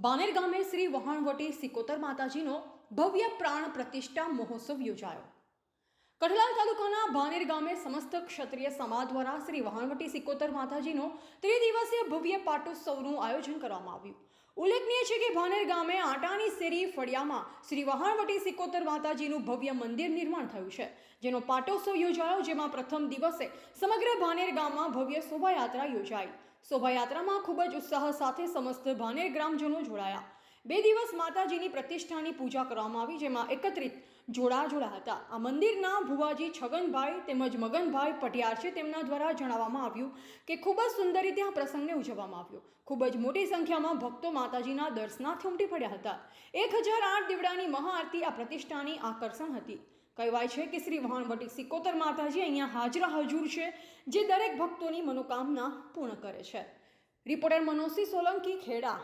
બાનેર ગામે શ્રી વહાણવટી સિકોતર માતાજીનો ભવ્ય પ્રાણ પ્રતિષ્ઠા મહોત્સવ યોજાયો. કઠલાલ તાલુકાના ભાનેર ગામે સમસ્ત ક્ષત્રિય સમાજ દ્વારા શ્રી વહાણવટી સિકોતર માતાજીનો ત્રિદિવસીય ભવ્ય પાટોત્સવનું આયોજન કરવામાં આવ્યું. ઉલ્લેખનીય છે કે ભાનેર ગામે આટાની શેરી ફળિયામાં શ્રી વહાણવટી સિકોતર માતાજીનું ભવ્ય મંદિર નિર્માણ થયું છે, જેનો પાટોત્સવ યોજાયો, જેમાં પ્રથમ દિવસે સમગ્ર ભાનેર ગામમાં ભવ્ય શોભાયાત્રા યોજાઈ. શોભાયાત્રામાં ખૂબ જ ઉત્સાહ સાથે સમસ્ત ભાનેર ગ્રામજનો જોડાયા. બે દિવસ માતાજીની પ્રતિષ્ઠાની પૂજા કરવામાં આવી, જેમાં એકત્રિત જોડા જોડા હતા. આ મંદિરના ભુવાજી છગનભાઈ તેમજ મગનભાઈ પટિયાર છે તેમના દ્વારા જણાવવામાં આવ્યું કે ખૂબ જ સુંદર રીતે આ પ્રસંગને ઉજવવામાં આવ્યો. ખૂબ જ મોટી સંખ્યામાં ભક્તો માતાજીના દર્શનાર્થે ઉમટી પડ્યા હતા. એક હજાર આઠ દીવડાની મહાઆરતી આ પ્રતિષ્ઠાની આકર્ષણ હતી. કહેવાય છે કે શ્રી વહાણવટી સિકોતર માતાજી અહીંયા હાજરા હજુર છે, જે દરેક ભક્તોની મનોકામના પૂર્ણ કરે છે. રિપોર્ટર મનોસી સોલંકી, ખેડા.